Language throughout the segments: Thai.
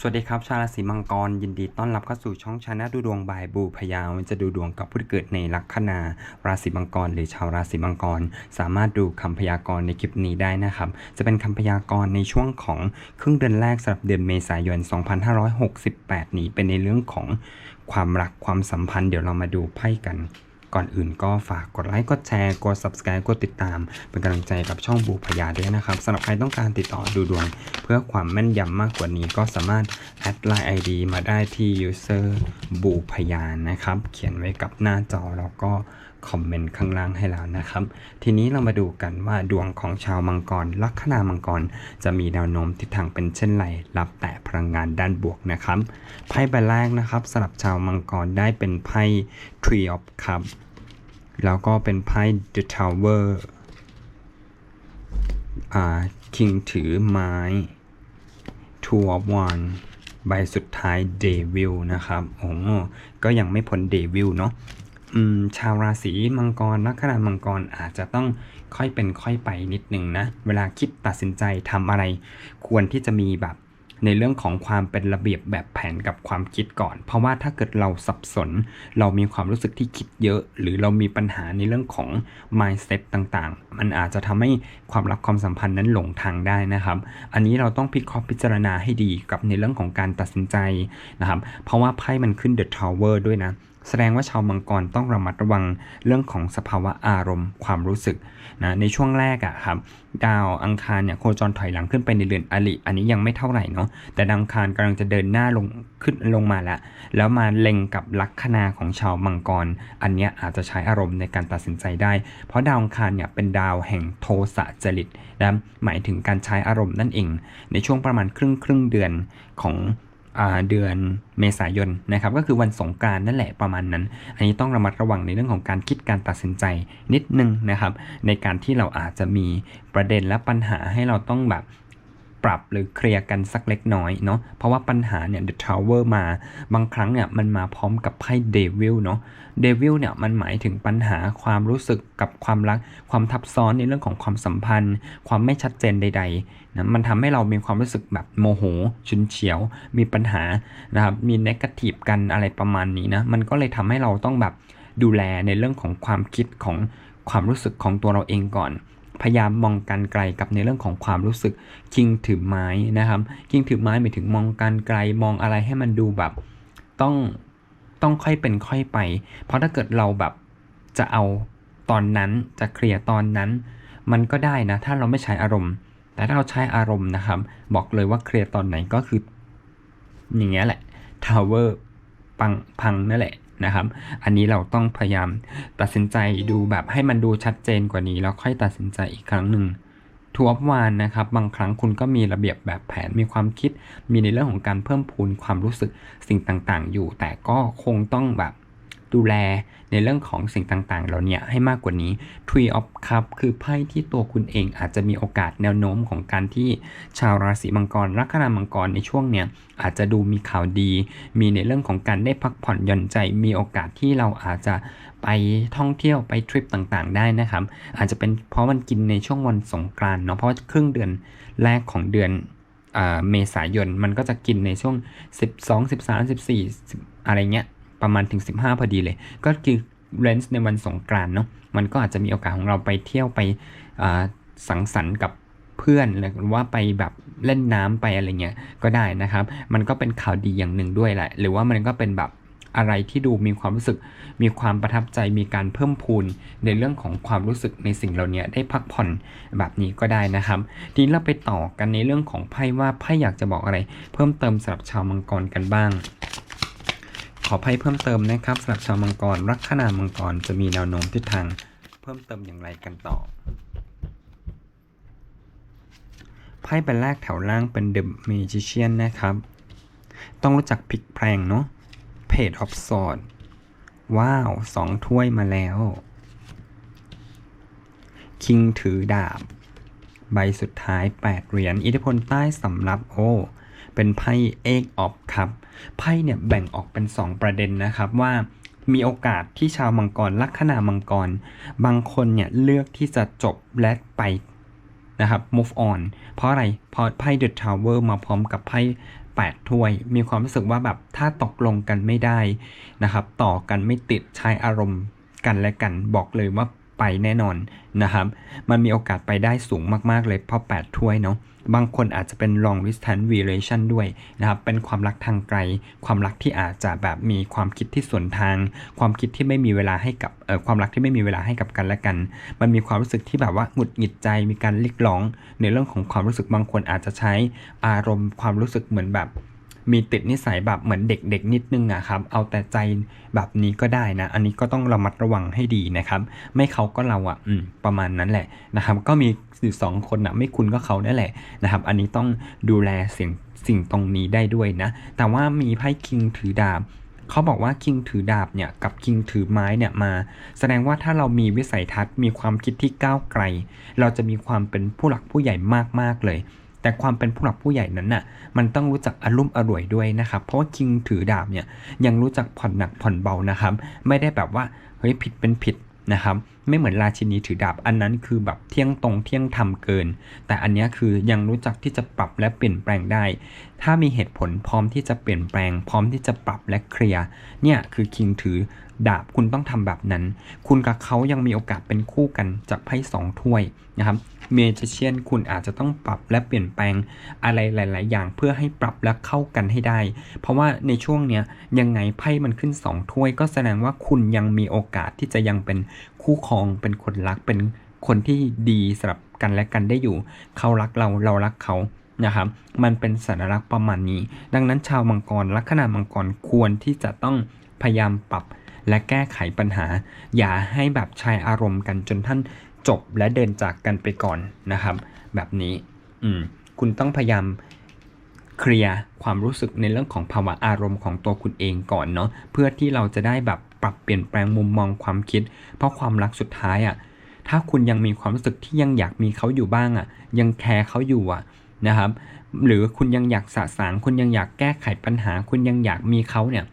สวัสดีครับ ชาวราศีมังกร ยินดีต้อนรับเข้าสู่ช่องชาแนลดูดวงบายบูพยาวจะดูดวงกับผู้ที่เกิดในลัคนาราศีมังกร หรือชาวราศีมังกร สามารถดูคำพยากรณ์ในคลิปนี้ได้นะครับ จะเป็นคำพยากรณ์ในช่วงของครึ่งเดือนแรกสำหรับเดือนเมษายน 2568 นี้เป็นในเรื่องของความรักความสัมพันธ์เดี๋ยวเรามาดูไพ่กัน ก่อนอื่นก็ฝากกดไลค์กดแชร์กด subscribe กดติดตาม เป็นกำลังใจกับช่องบูพยาด้วยนะครับสำหรับใครต้องการติดต่อดูดวง เพื่อความแม่นยำมากกว่านี้ก็สามารถแอดไลน์ ID มาได้ที่ user บูพยานะครับ เขียนไว้กับหน้าจอแล้วก็คอมเมนต์ข้างล่างให้แล้วนะครับ ทีนี้เรามาดูกันว่าดวงของชาวมังกร ลัคนามังกร จะมีแนวโน้มทิศทางเป็นเช่นไรรับแต่พลังงานด้านบวกนะครับไพ่ใบแรกนะครับสำหรับชาวมังกรได้เป็นไพ่ Tree of Cups แล้วก็เป็นไพ่ The Tower อ่า King ถือไม้ Two of One ใบสุดท้าย Devil นะครับ โอ้ก็ยังไม่พ้น Devil เนาะอืมชาวราศีมังกรลัคนามังกรอาจจะต้องค่อยเป็นค่อยไปนิดนึงนะ เวลาคิดตัดสินใจทำอะไร ควรที่จะมีแบบ ในเรื่องของความเป็นระเบียบแบบแผนกับความคิดก่อน เพราะว่าถ้าเกิดเราสับสน เรามีความรู้สึกที่คิดเยอะ หรือเรามีปัญหาในเรื่องของ mindset ต่างๆ มันอาจจะทำให้ความรักความสัมพันธ์นั้นหลงทางได้นะครับ อันนี้เราต้องพิเคราะห์พิจารณาให้ดีกับในเรื่องของการตัดสินใจนะครับ เพราะว่าไพ่มันขึ้น The Tower ด้วยนะ แสดงว่าชาวมังกรต้องระมัดระวังเรื่องของสภาวะอารมณ์ ความรู้สึกนะในช่วงแรกอะครับดาวอังคารเนี่ยโคจรถอยหลังขึ้นไปในเรือนอลิ อันนี้ยังไม่เท่าไหร่เนาะแต่ดาวอังคารกำลังจะเดินหน้าลงขึ้นลงมาแล้วแล้วมาเล็งกับลัคนาของชาวมังกร อันนี้อาจจะใช้อารมณ์ในการตัดสินใจได้ เพราะดาวอังคารเนี่ยเป็นดาวแห่งโทสะจริตนะหมายถึงการใช้อารมณ์นั่นเอง ในช่วงประมาณครึ่งครึ่งเดือนของ เดือนเมษายนนะครับก็คือวันสงการนั่นแหละประมาณนั้น อันนี้ต้องระมัดระวังในเรื่องของการคิดการตัดสินใจนิดนึงนะครับ ในการที่เราอาจจะมีประเด็นและปัญหาให้เราต้องแบบ ปรับหรือเคลียร์กันสักเล็กน้อยเนาะเพราะว่าปัญหาเนี่ย The Tower มาบางครั้งเนี่ยมันมาพร้อมกับไพ่ Devil เนาะ Devil เนี่ยมันหมายถึงปัญหาความรู้สึกกับความรัก ความทับซ้อนในเรื่องของความสัมพันธ์ ความไม่ชัดเจนใดๆนะมันทำให้เรามีความรู้สึกแบบโมโหฉุนเฉียว มีปัญหานะครับมีนกาทีฟกันอะไรประมาณนี้นะมันก็เลยทำให้เราต้องแบบดูแลในเรื่องของความคิดของความรู้สึกของตัวเราเองก่อน พยายามมองการไกลกับในเรื่องของความรู้สึกคิงถือไม้นะครับคิงถือไม้หมายถึงมองการไกลมองอะไรให้มันดูแบบต้องต้องค่อยเป็นค่อยไป เพราะถ้าเกิดเราแบบจะเอาตอนนั้นจะเคลียร์ตอนนั้น มันก็ได้นะ ถ้าเราไม่ใช้อารมณ์ แต่ถ้าเราใช้อารมณ์นะครับ บอกเลยว่าเคลียร์ตอนไหนก็คือ อย่างเงี้ยแหละทาวเวอร์ปังพังนั่นแหละ นะครับ อันนี้เราต้องพยายามตัดสินใจดูแบบให้มันดูชัดเจนกว่านี้ แล้วค่อยตัดสินใจอีกครั้งหนึ่งทัวร์วานนะครับ บางครั้งคุณก็มีระเบียบแบบแผนมีความคิด มีในเรื่องของการเพิ่มพูนความรู้สึกสิ่งต่างๆ อยู่ แต่ก็คงต้องแบบ ดูแลในเรื่องของสิ่งต่างๆ เหล่านี้ให้มากกว่านี้ Tree of Cup คือไพ่ที่ตัวคุณเองอาจจะมีโอกาสแนวโน้มของการที่ชาวราศีมังกรลัคนามังกรในช่วงเนี้ยอาจจะดูมีข่าวดี มีในเรื่องของการได้พักผ่อนหย่อนใจ มีโอกาสที่เราอาจจะไปท่องเที่ยวไปทริปต่างๆ ได้นะครับ อาจจะเป็นเพราะมันกินในช่วงวันสงกรานต์เนาะเพราะครึ่งเดือนแรกของเดือนเมษายนมันก็จะกินในช่วง 12 13 14 อะไรเงี้ย ประมาณถึง 15 พอดีเลย ก็คือเรนจ์ในวันสงกรานเนาะมันก็อาจจะมีโอกาสของเราไปเที่ยวไปสังสรรค์กับเพื่อนหรือว่าไปแบบเล่นน้ำไปอะไรเงี้ยก็ได้นะครับ มันก็เป็นข่าวดีอย่างหนึ่งด้วยแหละ หรือว่ามันก็เป็นแบบอะไรที่ดูมีความรู้สึก มีความประทับใจมีการเพิ่มพูนในเรื่องของความรู้สึกในสิ่งเหล่านี้ได้พักผ่อนแบบนี้ก็ได้นะครับ ทีนี้เราไปต่อกันในเรื่องของไพ่ว่าไพ่อยากจะบอกอะไร เพิ่มเติมสำหรับชาวมังกรกันบ้าง ขอไพ่เพิ่มเติมนะครับสำหรับชาวมังกรลัคนามังกรจะมีแนวโน้มทิศทางเพิ่มเติมอย่างไรกันต่อไพ่ใบแรกแถวล่างเป็น The Magician นนะครับ ต้องรู้จักพลิกแพลงเนาะ Page of Swords ว้าวสองถ้วยมาแล้ว คิงถือดาบ ใบสุดท้าย 8 เหรียญอิทธิพลใต้สำรับโอ้ เป็นไพ่เอกออฟครับไพ่เนี่ยแบ่งออกเป็น 2 ประเด็นนะครับว่ามีโอกาสที่ชาวมังกรลัคนามังกร บางคนเนี่ยเลือกที่จะจบและไปนะครับ move on เพราะอะไร เพราะไพ่ The Tower มาพร้อมกับไพ่8ถ้วย มีความรู้สึกว่าแบบถ้าตกลงกันไม่ได้นะครับ ต่อกันไม่ติดใช้อารมณ์กันและกันบอกเลยว่า ไปแน่นอนนะครับ มันมีโอกาสไปได้สูงมากๆเลยเพราะ 8 ถ้วยเนาะ บางคนอาจจะเป็น long distance relation ด้วยนะครับ เป็นความรักทางไกล ความรักที่อาจจะแบบมีความคิดที่สวนทาง ความคิดที่ไม่มีเวลาให้กับ เอ่อ ความรักที่ไม่มีเวลาให้กับกันและกัน มันมีความรู้สึกที่แบบว่าหงุดหงิดใจ มีการเรียกร้อง ในเรื่องของความรู้สึกบางคนอาจจะใช้อารมณ์ความรู้สึกเหมือนแบบ มีติดนิสัยแบบเหมือนเด็กๆนิดนึงอะครับ เอาแต่ใจแบบนี้ก็ได้นะ อันนี้ก็ต้องระมัดระวังให้ดีนะครับ ไม่เขาก็เราอะอืมประมาณนั้นแหละนะครับ ก็มีอยู่สองคนอะไม่คุณก็เขานั่นแหละนะครับ อันนี้ต้องดูแลสิ่งสิ่งตรงนี้ได้ด้วยนะ แต่ว่ามีไพ่คิงถือดาบเขาบอกว่าคิงถือดาบเนี่ยกับคิงถือไม้เนี่ยมา แสดงว่าถ้าเรามีวิสัยทัศน์มีความคิดที่ก้าวไกล เราจะมีความเป็นผู้หลักผู้ใหญ่มากๆเลย แต่ความเป็นผู้หลักผู้ใหญ่นั้นน่ะมันต้องรู้จักอารมณ์อร่วยด้วยนะครับ เพราะว่าคิงถือดาบเนี่ยยังรู้จักผ่อนหนักผ่อนเบานะครับ ไม่ได้แบบว่าเฮ้ยผิดเป็นผิดนะครับไม่เหมือนราชินีถือดาบอันนั้นคือแบบเที่ยงตรงเที่ยงธรรมเกิน แต่อันนี้คือยังรู้จักที่จะปรับและเปลี่ยนแปลงได้ ถ้ามีเหตุผลพร้อมที่จะเปลี่ยนแปลง พร้อมที่จะปรับและเคลียร์เนี่ยคือคิงถือดาบคุณต้องทำแบบนั้น คุณกับเขายังมีโอกาสเป็นคู่กันจากไพ่สองถ้วยนะครับ เมจิเชียนคุณอาจจะต้องปรับและเปลี่ยนแปลงอะไรหลาย ๆ อย่างเพื่อให้ปรับและเข้ากันให้ได้ เพราะว่าในช่วงเนี้ยยังไงไพ่มันขึ้นสองถ้วย ก็แสดงว่าคุณยังมีโอกาสที่จะยังเป็นคู่ครองเป็นคนรักเป็นคนที่ดีสำหรับกันและกันได้อยู่ เขารักเราเรารักเขานะครับมันเป็นสัญลักษณ์ประมาณนี้ ดังนั้นชาวมังกรลัคนามังกรควรที่จะต้องพยายามปรับและแก้ไขปัญหา อย่าให้แบบใช้อารมณ์กันจนท่าน จบและเดินจากกันไปก่อนนะครับ แบบนี้อืมคุณต้องพยายามเคลียร์ความรู้สึกในเรื่องของภาวะอารมณ์ของตัวคุณเองก่อนเนาะเพื่อที่เราจะได้แบบปรับเปลี่ยนแปลงมุมมองความคิด เพราะความรักสุดท้ายอะ่ะถ้าคุณยังมีความรู้สึกที่ยังอยากมีเขาอยู่บ้างอะ่ะ ยังแคร์เขาอยู่อะนะครับ หรือคุณยังอยากสะสาง คุณยังอยากแก้ไขปัญหา คุณยังอยากมีเขาเนี่ย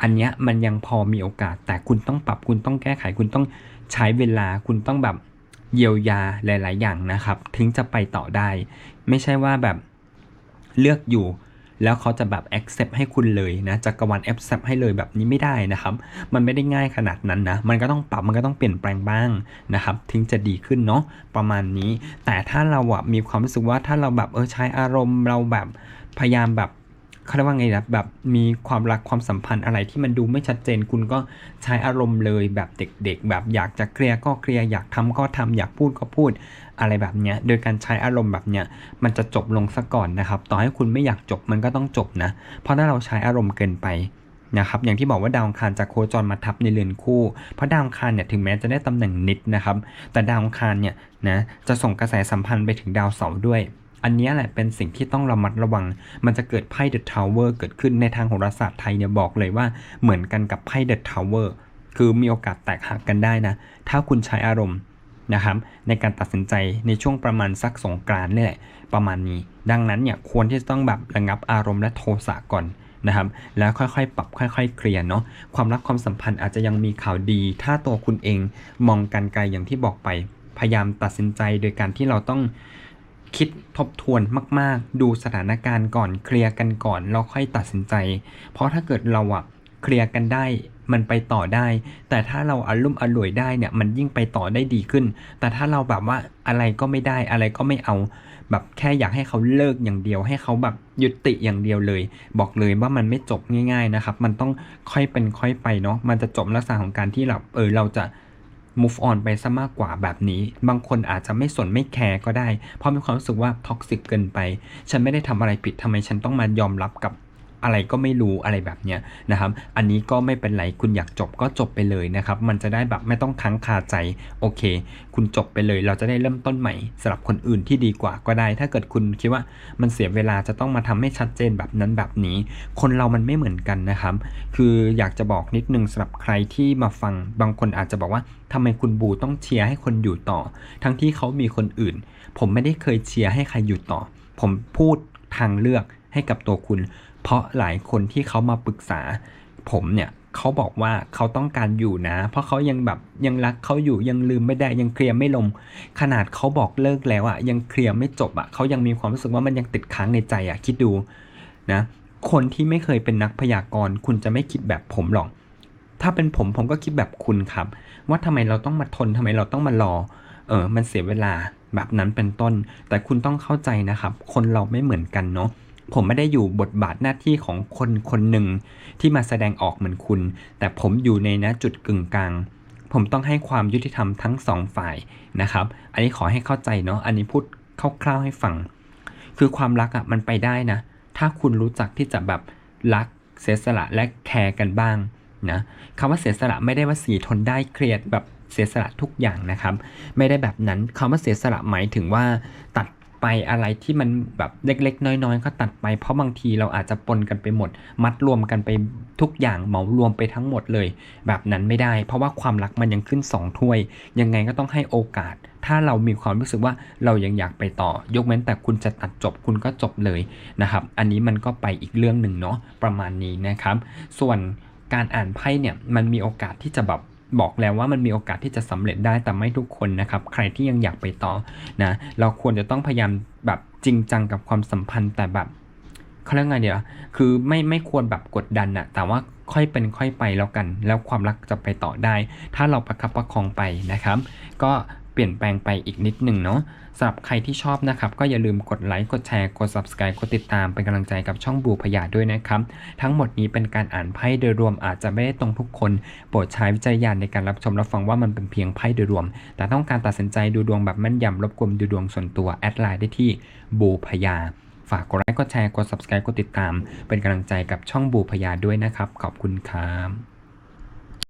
อันเนี้ยมันยังพอมีโอกาส แต่คุณต้องปรับคุณต้องแก้ไขคุณต้อง ใช้เวลาคุณต้องแบบเยียวยาหลาย ๆ อย่างนะครับ ถึงจะไปต่อได้ ไม่ใช่ว่าแบบเลือกอยู่ แล้วเขาจะแบบ accept ให้คุณเลยนะจักรวาล accept ให้เลยแบบนี้ไม่ได้นะครับ มันไม่ได้ง่ายขนาดนั้นนะ มันก็ต้องปรับมันก็ต้องเปลี่ยนแปลงบ้างนะครับ ถึงจะดีขึ้นเนาะประมาณนี้ แต่ถ้าเราอะมีความรู้สึกว่าถ้าเราแบบเออใช้อารมณ์เราแบบพยายามแบบ เขาเรียกว่าไงนะแบบมีความรักความสัมพันธ์อะไรที่มันดูไม่ชัดเจนคุณก็ใช้อารมณ์เลยแบบเด็ก ๆ แบบอยากจะเคลียร์ก็เคลียร์อยากทำก็ทำอยากพูดก็พูดอะไรแบบเนี้ยโดยการใช้อารมณ์แบบเนี้ยมันจะจบลงซะก่อนนะครับ ต่อให้คุณไม่อยากจบมันก็ต้องจบนะ เพราะถ้าเราใช้อารมณ์เกินไปนะครับอย่างที่บอกว่าดาวอังคารจะโคจรมาทับในเรือนคู่ เพราะดาวอังคารเนี่ยถึงแม้จะได้ตำแหน่งนิดนะครับ แต่ดาวอังคารเนี่ยนะจะส่งกระแสสัมพันธ์ไปถึงดาวเสาร์ด้วย อันนี้แหละเป็นสิ่งที่ต้องระมัดระวัง มันจะเกิดไพ่ The Tower เกิดขึ้นในทางโหราศาสตร์ไทยเนี่ยบอกเลยว่าเหมือนกันกับไพ่ The Tower คือมีโอกาสแตกหักกันได้นะ ถ้าคุณใช้อารมณ์นะครับในการตัดสินใจในช่วงประมาณสักสงกรานนี่แหละประมาณนี้ ดังนั้นเนี่ยควรที่จะต้องแบบระงับอารมณ์และโทสะก่อนนะครับแล้วค่อยๆ ปรับค่อยๆ เคลียร์เนาะความรักความสัมพันธ์อาจจะยังมีข่าวดี ถ้าตัวคุณเองมองกันไกลอย่างที่บอกไปพยายามตัดสินใจโดยการที่เราต้อง คิดทบทวนมาก ๆ ดูสถานการณ์ก่อนเคลียร์กันก่อนแล้วค่อยตัดสินใจ เพราะถ้าเกิดเราอะเคลียร์กันได้มันไปต่อได้ แต่ถ้าเราอารมณ์อร่วยได้เนี่ยมันยิ่งไปต่อได้ดีขึ้น แต่ถ้าเราแบบว่าอะไรก็ไม่ได้อะไรก็ไม่เอา แบบแค่อยากให้เขาเลิกอย่างเดียว ให้เขาแบบยุติอย่างเดียวเลย บอกเลยว่ามันไม่จบง่าย ๆนะครับ มันต้องค่อยเป็นค่อยไปเนาะมันจะจบลักษณะของการที่เราเออเราจะ move on ไปซะมากกว่าแบบนี้ บางคนอาจจะไม่สนไม่แคร์ก็ได้ เพราะมีความรู้สึกว่าท็อกซิกเกินไป ฉันไม่ได้ทำอะไรผิดทำไมฉันต้องมายอมรับกับ อะไรก็ไม่รู้อะไรแบบเนี้ยนะครับ อันนี้ก็ไม่เป็นไรคุณอยากจบก็จบไปเลยนะครับ มันจะได้แบบไม่ต้องค้างคาใจโอเค คุณจบไปเลย เราจะได้เริ่มต้นใหม่สำหรับคนอื่นที่ดีกว่าก็ได้ ถ้าเกิดคุณคิดว่ามันเสียเวลาจะต้องมาทำให้ชัดเจนแบบนั้นแบบนี้ คนเรามันไม่เหมือนกันนะครับ คืออยากจะบอกนิดนึงสำหรับใครที่มาฟังบางคนอาจจะบอกว่าทำไมคุณบูต้องเชียร์ให้คนอยู่ต่อ ทั้งที่เขามีคนอื่น ผมไม่ได้เคยเชียร์ให้ใครอยู่ต่อ ผมพูดทางเลือกให้กับตัวคุณ เพราะหลายคนที่เขามาปรึกษา ผมเนี่ยเขาบอกว่าเขาต้องการอยู่นะ เพราะเขายังแบบยังรักเขาอยู่ยังลืมไม่ได้ยังเคลียร์ไม่ลง ขนาดเขาบอกเลิกแล้วอะ่ะยังเคลียร์ไม่จบอะ่ะเขายังมีความรู้สึกว่ามันยังติดค้างในใจอะ่ะคิดดูนะคนที่ไม่เคยเป็นนักพยากรณ์คุณจะไม่คิดแบบผมหรอก ถ้าเป็นผมผมก็คิดแบบคุณครับ ว่าทำไมเราต้องมาทนทำไมเราต้องมารอ เออมันเสียเวลาแบบนั้นเป็นต้น แต่คุณต้องเข้าใจนะครับ คนเราไม่เหมือนกันเนาะ ผมไม่ได้อยู่บทบาทหน้าที่ของคนคนหนึ่งที่มาแสดงออกเหมือนคุณ แต่ผมอยู่ในนะจุดกึ่งกลาง ผมต้องให้ความยุติธรรมทั้งสองฝ่ายนะครับ อันนี้ขอให้เข้าใจเนาะ อันนี้พูดคร่าวๆให้ฟัง คือความรักอะ่ะมันไปได้นะ ถ้าคุณรู้จักที่จะแบบรักเสียสละและแคร์กันบ้างนะคำว่าเสียสละไม่ได้ว่าสีทนได้เครียดแบบเสียสละทุกอย่างนะครับ ไม่ได้แบบนั้นคำว่าเสียสละหมายถึงว่าตัด ไปอะไรที่มันแบบเล็กๆ น้อยๆ ก็ตัดไป เพราะบางทีเราอาจจะปนกันไปหมด มัดรวมกันไปทุกอย่างเหมารวมไปทั้งหมดเลย แบบนั้นไม่ได้ เพราะว่าความรักมันยังขึ้นสองถ้วย ยังไงก็ต้องให้โอกาส ถ้าเรามีความรู้สึกว่าเรายังอยากไปต่อ ยกเว้นแต่คุณจะตัดจบคุณก็จบเลยนะครับ อันนี้มันก็ไปอีกเรื่องหนึ่งเนาะประมาณนี้นะครับ ส่วนการอ่านไพ่เนี่ยมันมีโอกาสที่จะแบบ บอกแล้วว่ามันมีโอกาสที่จะสำเร็จได้แต่ไม่ทุกคนนะครับ ใครที่ยังอยากไปต่อนะเราควรจะต้องพยายามแบบจริงจังกับความสัมพันธ์แต่แบบเขาเรียกไงเดี๋ยวคือไม่ไม่ควรแบบกดดันอะแต่ว่าค่อยเป็นค่อยไปแล้วกัน แล้วความรักจะไปต่อได้ ถ้าเราประคับประคองไปนะครับ ก็เปลี่ยนแปลงไปอีกนิดหนึ่งเนาะ สำหรับใครที่ชอบนะครับ ก็อย่าลืมกดไลค์ กดแชร์ กด subscribe กดติดตามเป็นกำลังใจกับช่องบูพยาด้วยนะครับ ทั้งหมดนี้เป็นการอ่านไพ่โดยรวมอาจจะไม่ได้ตรงทุกคน โปรดใช้วิจารณญาณในการรับชมรับฟังว่ามันเป็นเพียงไพ่โดยรวม แต่ต้องการตัดสินใจดูดวงแบบแม่นยำรบกวนดูดวงส่วนตัวแอดไลน์ได้ที่บูพยาฝากกดไลค์ กดแชร์ กด subscribe กดติดตาม เป็นกำลังใจกับช่องบูพยาด้วยนะครับ ขอบคุณครับ